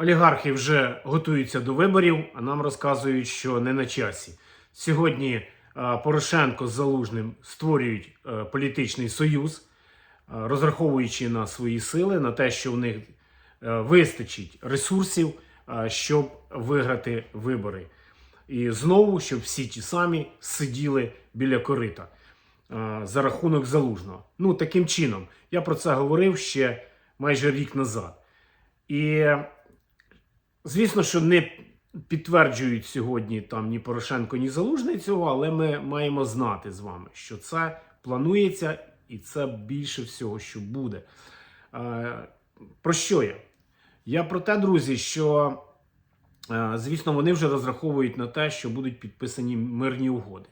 Олігархи вже готуються до виборів, а нам розказують, що не на часі. Сьогодні е, Порошенко з Залужним створюють е, політичний союз, е, розраховуючи на свої сили, на те, що в них вистачить ресурсів, щоб виграти вибори. І знову, щоб всі ті самі сиділи біля корита за рахунок залужного. Ну, таким чином, я про це говорив ще майже рік назад. І звісно, що не підтверджують сьогодні там ні Порошенко, ні Залужний цього, але ми маємо знати з вами, що це планується і це більше всього, що буде. Е, Про що я? Я про те, друзі, що Е, Звісно, вони вже розраховують на те, що будуть підписані мирні угоди.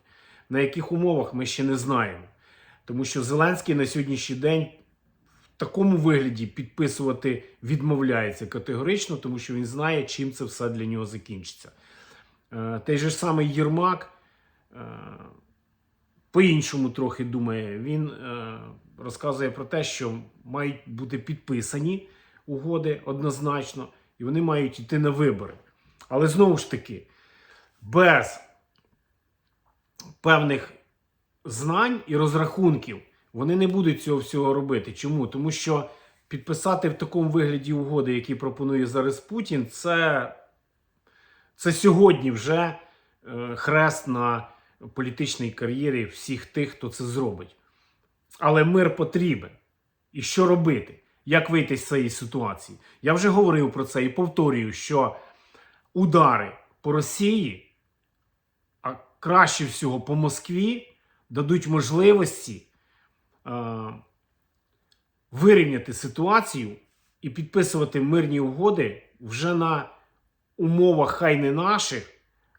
На яких умовах ми ще не знаємо. Тому що Зеленський на сьогоднішній день такому вигляді підписувати відмовляється категорично, тому що він знає, чим це все для нього закінчиться. Е, Той же самий Єрмак е, по-іншому трохи думає. Він е, розказує про те, що мають бути підписані угоди однозначно, і вони мають йти на вибори. Але знову ж таки, без певних знань і розрахунків вони не будуть цього всього робити. Чому? Тому що підписати в такому вигляді угоди, які пропонує зараз Путін, це, це сьогодні вже е, хрест на політичній кар'єрі всіх тих, хто це зробить. Але мир потрібен. І що робити? Як вийти з цієї ситуації? Я вже говорив про це і повторюю, що удари по Росії, а краще всього по Москві, дадуть можливості вирівняти ситуацію і підписувати мирні угоди вже на умовах хай не наших,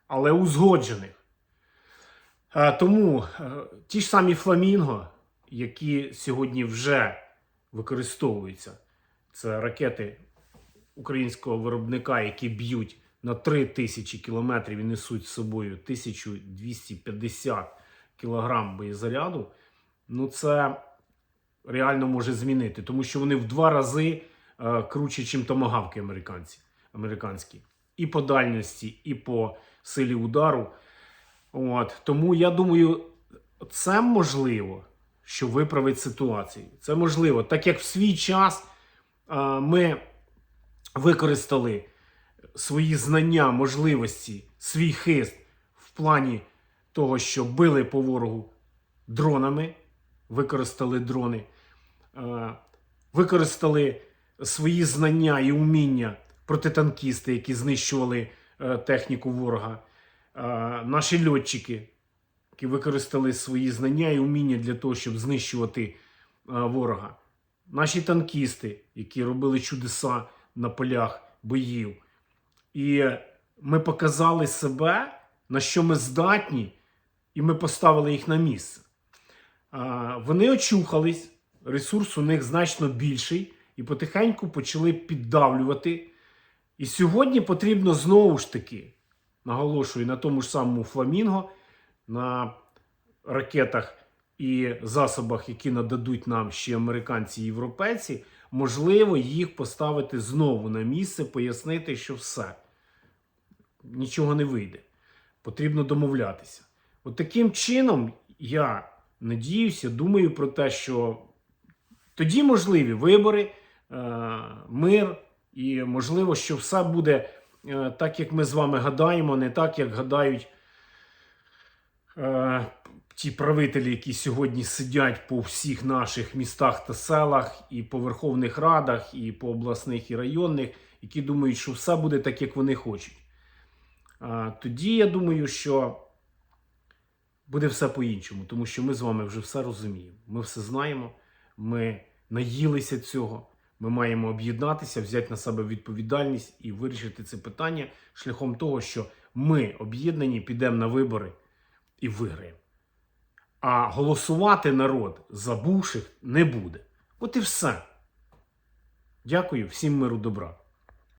але узгоджених. Тому е, ті ж самі фламінго, які сьогодні вже використовуються, це ракети українського виробника, які б'ють на 3 тисячі кілометрів і несуть з собою 1250 кілограм боєзаряду, ну це реально може змінити, тому що вони в два рази е, круче, ніж томагавки американці, американські. І по дальності, і по силі удару. От. Тому я думаю, це можливо, що виправить ситуацію. Це можливо, так як в свій час е, ми використали свої знання, можливості, свій хист в плані того, що били по ворогу дронами, використали дрони, використали свої знання і уміння протитанкісти, які знищували е, техніку ворога, е, наші льотчики, які використали свої знання і уміння для того, щоб знищувати е, ворога, наші танкісти, які робили чудеса на полях боїв. І ми показали себе, на що ми здатні, і ми поставили їх на місце. Вони очухались, ресурс у них значно більший, і потихеньку почали піддавлювати. І сьогодні потрібно знову ж таки, наголошую, на тому ж самому фламінго, на ракетах і засобах, які нададуть нам ще американці і європейці, можливо, їх поставити знову на місце, пояснити, що все нічого не вийде. Потрібно домовлятися. От таким чином, я надіюся, думаю про те, що тоді можливі вибори, е, мир, і можливо, що все буде е, так, як ми з вами гадаємо, не так, як гадають е, ті правителі, які сьогодні сидять по всіх наших містах та селах, і по Верховних Радах, і по обласних і районних, які думають, що все буде так, як вони хочуть. Тоді я думаю, що буде все по-іншому, тому що ми з вами вже все розуміємо. Ми все знаємо, ми наїлися цього. Ми маємо об'єднатися, взяти на себе відповідальність і вирішити це питання шляхом того, що ми об'єднані, підемо на вибори і виграємо. А голосувати народ за бувших не буде. От і все. Дякую, всім миру добра.